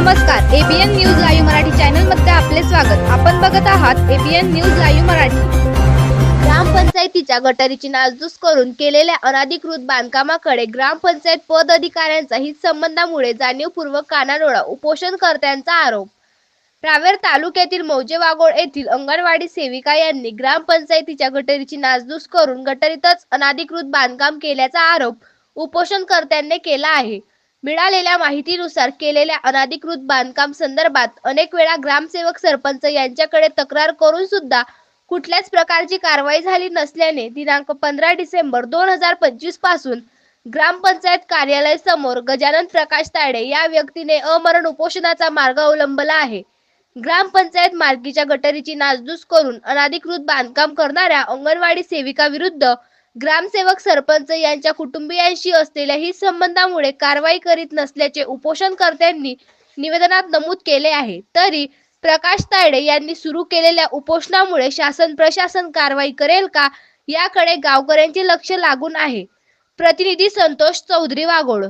नमस्कार ABN news live Marathi चॅनलमध्ये आपले स्वागत. आपण बघत आहात एबीएन न्यूज लाईव्ह मराठी. ग्रामपंचायतीच्या गटारीची नासधूस करून केलेल्या अनाधिकृत बांधकामाकडे ग्रामपंचायत पद अधिकाऱ्यांचा हितसंबंधामुळे जाणीवपूर्वक कानाडोळा उपोषणकर्त्यांचा आरोप. रावेर तालुक्यातील मौजे वागोळ येथील अंगणवाडी सेविका यांनी ग्रामपंचायतीच्या गटारीची नासधूस करून गटारीतच अनाधिकृत बांधकाम केल्याचा आरोप उपोषणकर्त्यांनी केला आहे. मिळालेल्या माहितीनुसार केलेल्या अनाधिकृत बांधकाम संदर्भात अनेक वेळा ग्रामसेवक सरपंच यांच्याकडे तक्रार करून सुद्धा कुठल्याच प्रकारची कारवाई झाली नसल्याने दिनांक पंधरा डिसेंबर दोन हजार पंचवीसपासून ग्रामपंचायत कार्यालय समोर गजानन प्रकाश तायडे या व्यक्तीने अमरण उपोषणाचा मार्ग अवलंबला आहे. ग्रामपंचायत मार्गीच्या गटरीची नासधूस करून अनाधिकृत बांधकाम करणाऱ्या अंगणवाडी सेविका विरुद्ध ग्रामसेवक सरपंच यांच्या कुटुंबियांशी असलेल्या ही संबंधामुळे कारवाई करीत नसल्याचे उपोषणकर्त्यांनी निवेदनात नमूद केले आहे. तरी प्रकाश तायडे यांनी सुरू केलेल्या उपोषणामुळे शासन प्रशासन कारवाई करेल का याकडे गावकऱ्यांचे लक्ष लागून आहे. प्रतिनिधी संतोष चौधरी वाघोड